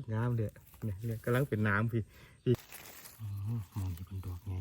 ดงามเด้อเนี่ยเนี่ยกำลังเป็นน้ำพี่พี่อื้อหือมองที่เป็นดอกไง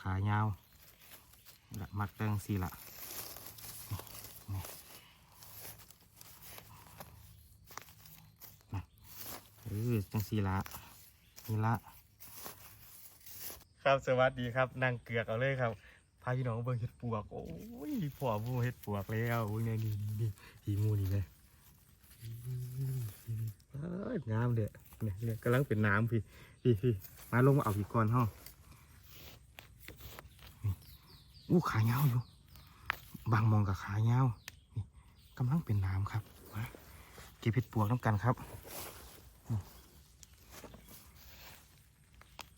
ขายาวละมักตั้งสีละนี่นี่นะเออจังสีละนี่ละ ครับสวัสดีครับนั่งเกือกเอาเลยครับพาพี่น้องเบิ่งเห็ดปวก โอ้ยพ่อผู้เห็ดปวกแล้วโอ้ยเนี่ยนี่นี่นี่สีมูนี่เลยเอ้ย งามเด้อเนี่ยเนี่ยกำลังเป็นน้ำพี่พี่พี่มาลงมาเอาพี่ก่อนห้องอู้ขายาอยู่ บางมองกับขายาวนี่กำลังเป็นน้ำครับมาเก็บเห็ดปวกน้ำกันครับ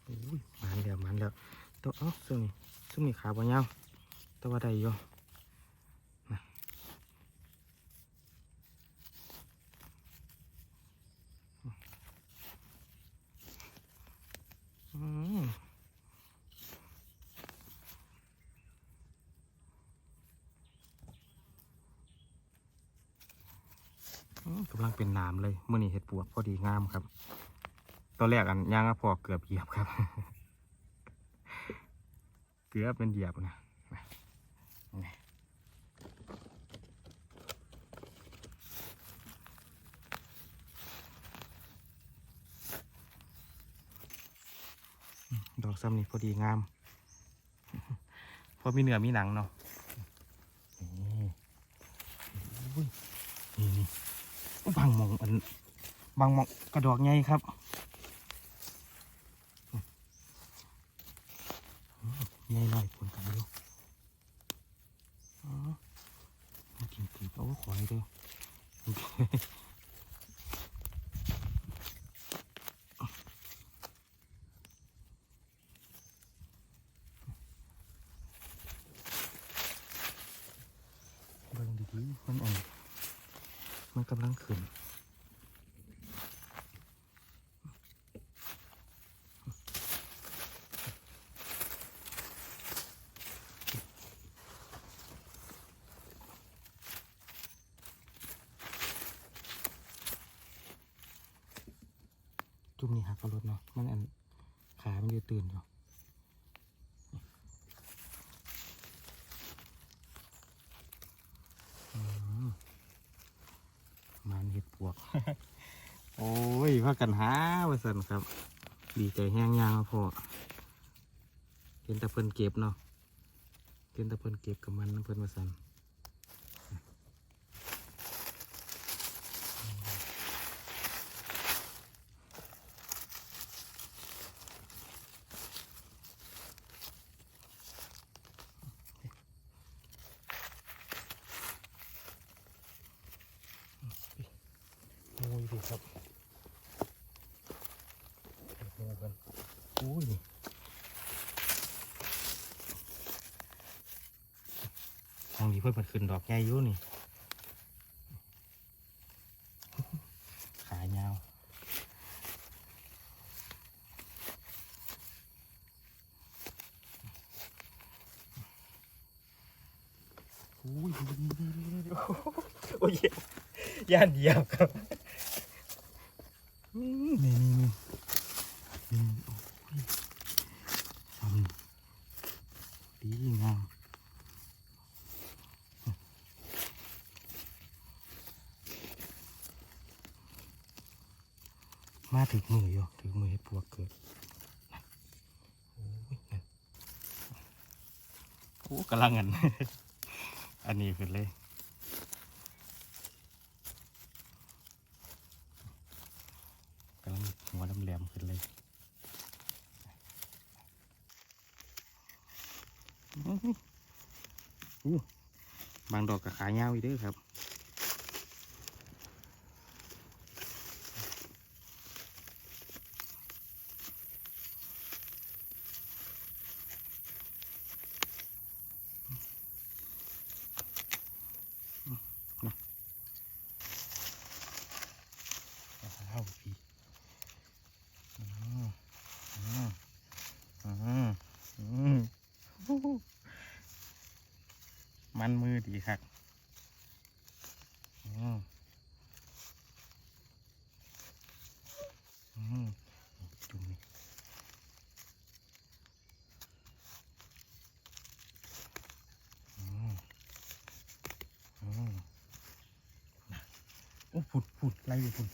อุ้มันแล้วมันแล้วตัวเอ้าซึ่งมีซึ่งมีขาบ่ยาต่ว่าได้อยู่นะอืมอืม กำลังเป็นน้ำเลยเมื่อนี้เห็ดปวกพอดีงามครับ ตอนแรกอันย่างก็พอเกือบเหยียบครับ เกือบเป็นเหยียบนะดอกซ้ำนี่พอดีงาม พอมีเนื้อมีหนังเนาะนี่อุ้ยนี่นี่บางหมองอัน บางหมองกระดอกใหญ่ครับใหญ่หน่อยผลกันอยู่อ๋อมากินตีเอาขอให้เด้อเบิ่งดีๆมันอ่อนมันกำลังขึ้น จุ่มนี่หักกระรถเนาะ มันอันขา มันอยู่ตื่นอยู่อืมมันเห็ดปวก โอ้ย พากันหาวาสันครับ ดีใจแห้งยางพอเห็นแต่เพิ่นเก็บเนาะเห็นแต่เพิ่นเก็บกับมันน้ำเพิ่นมาสัน โอ้ยดีครับโอ้กัน โอ้ยทางนี้เพิ่อนมันขึ้นดอกใหญ่อยู่นี่ ขายาวโอ้ยโอ้ยย่านเดียวครับนี่นี่นี่โอ้ยทำดีงามมา ถึงมืออยู่ถึงมือให้ปวกเกิดโอ้ยนั่นโอ้กำลังอันอันนี้ขึ้นเลยกำลังหัวแหลมขึ้นเลยอื้อออู้บางดอกกับขายาวอีกด้อครับ มันมือดีครับอืมอืมจุ่มนี่อืมอืมนะโอ้ผุดผุดอะไรอยู่ผุด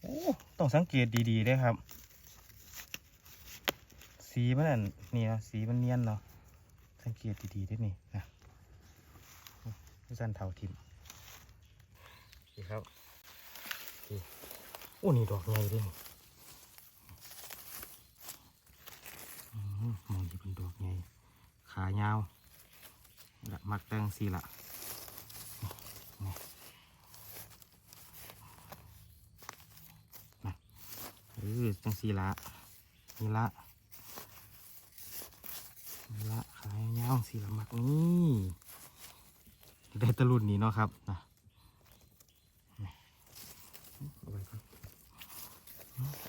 โอ้ ต้องสังเกตดีๆด้ครับ สีมันอันนี่นะสีมันเนียนเนาะสังเกตดีๆด้วยนี่นะพี่สันเท่าทิมนี่ครับนี่โอ้นี่ดอกใหญ่ด้วยนี่อืมองที่เป็นดอกใหญ่ขายาวละมักแตงสีละนี่นะเออจังสีละนี่ละ นี่ละขายยาว สีละมักนี่ได้ตะลุนนี้เนาะครับนะ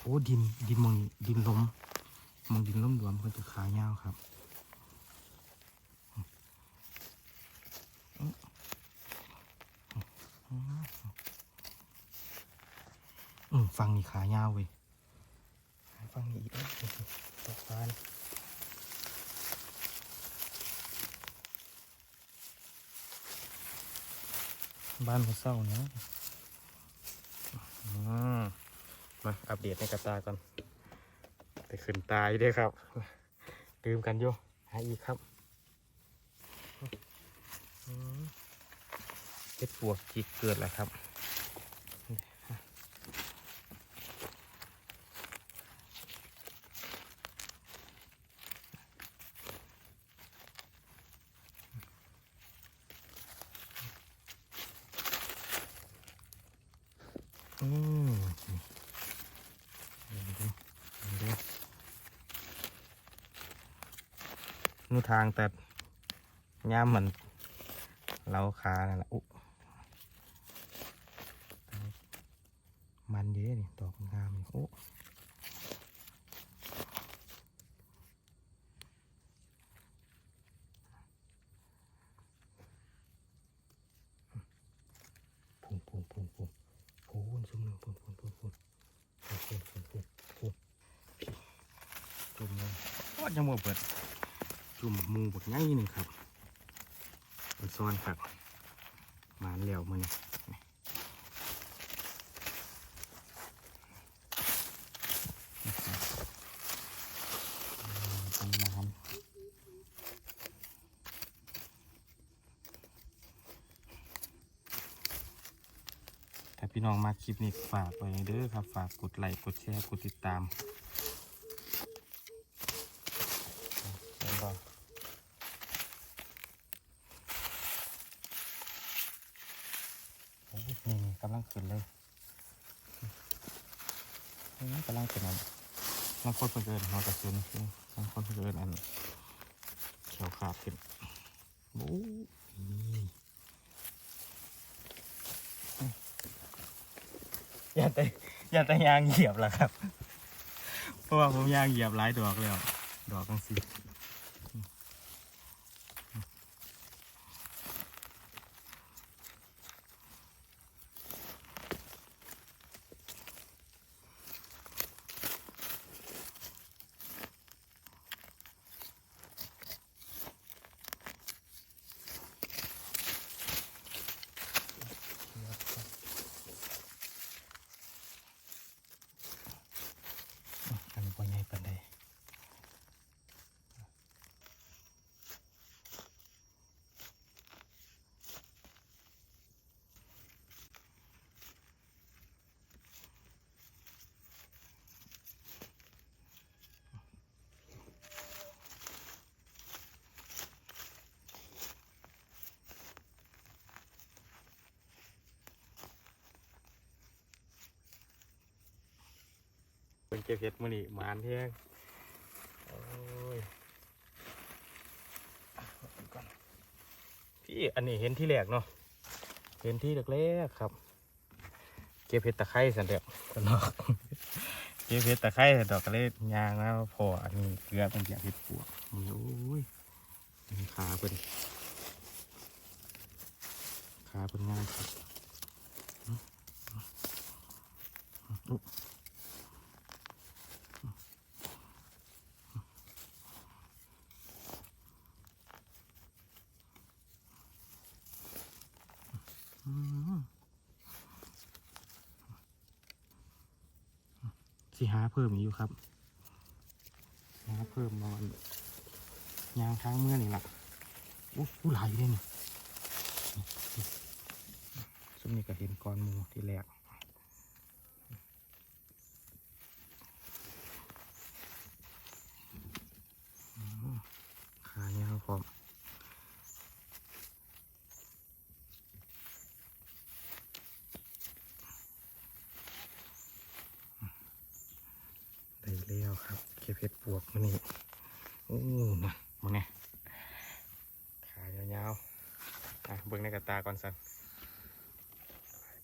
โอ้ดินดินมองดินล้มมองดินล้มรวมก็จะขายาวครับอืมฟังนี่ขายาวเว้ยฟังนี่อีกเอ้ยดอกบาน บ้านของเศร้าเนาะมาอัปเดตในกระตาก่อนไปขึ้นตายด้วยครับลืมกันโยหาอีกครับเจ็ดปวกจิกเกิดแล้วครับ อืมดูดูนู่ทางแต่ย่ามเหมือนเราคานั่นแหละอุ๊มันเยอะนี่ดอกงามนี่โอ้พุ่งพุ่งพุ่งพุ่ง พูนซุ่มหนึ่ง พูนพูนพูนพูนพูนพูนพูนพูนพูนจุ่มเลยก็ยังบ่เปิดจุ่มมูบดง่ายนึ่งครับเป็นซ้อนครับมานเหลวมันนี่หมาน ถ้า พี่น้องมาคลิปนี้ฝากไว้เด้อครับ ฝากกดไลค์กดแชร์กดติดตามนี่กำลังขึ้นเลยนี่กำลังขึ้นอันบางคนเพิ่งเกินหัวกระสุนบางคนเพิ่งเกินอันเขียวขาดขึ้นโอ้ยนี่ อย่า แต่อย่าแต่ยางเหยียบละครับ เพราะว่าผมยางเหยียบหลายดอกแล้ว ดอกกังสิ เป็นเก็บเห็ดมือนี้หมานแท้งโอ้ยพี่อันนี้เห็นที่แรกเนาะเห็นที่แรกๆครับ เก็บเห็ดตะไคร้สันเดียวกันเนาะเก็บเห็ดตะไคร้ดอกก็เลยยางแล้วพออันนี้เกลือเป็นเก็บเห็ดปวกโอ้ยขาเป็นขาเป็นง่ายครับ สิหาเพิ่มอีกอยู่ครับหาเพิ่มมอนยางค้างเมื่อนี่ละอู้หูหลายอยู่เลยนี่ซึ่งนี่ก็เห็นก้อนมูที่แรกอืมขาเนี่ยครับผมได้แล้วครับ เก็บเห็ดปวกมานี่โอ้มามาเนี่ยขายาวๆอะเบิ่งในกระตาก่อนสัน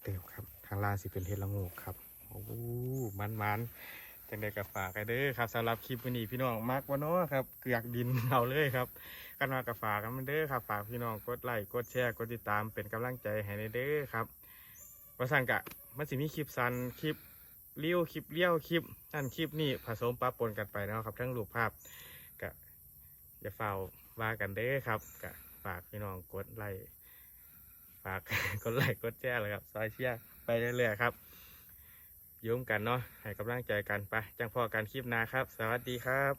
เติมครับ ทางล่างสิเป็นเห็ดละโงกครับโอ้มันมันๆจังได้กับฝากกันเด้อครับสำหรับคลิปวันนี้พี่น้องมากวะเนาะครับ เกือกดินเอาเลยครับกันมากับฝากกันมันเด้อครับฝากพี่น้องกดไลค์กดแชร์กดติดตามเป็นกำลังใจให้ในเด้อครับว่าสั่งกะมันสิมีคลิปสั้นคลิป เลี้ยวคลิปเลี้ยวคลิปนั่นคลิปนี่ผสมปะปนกันไปเนาะครับ ทั้งรูปภาพกะอย่าเฝ้าว่ากันเด้อครับกะฝากพี่น้องกดไลค์ฝากกดไลค์กดแชร์เลยครับซอยเชียร์ไปเรื่อยๆครับยุ่มกันเนาะให้กำลังใจกันไปจังพอกันคลิปนาครับ สวัสดีครับ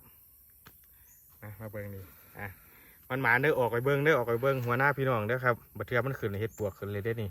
อะมาเบิ่งดีอะมันหมาเด้อออกไปเบิ้งเด้อออกไปเบิ้งหัวหน้าพี่น้องเด้อครับบัดเทือมันขึ้นเฮ็ดปวกขึ้นเลยเด้นี่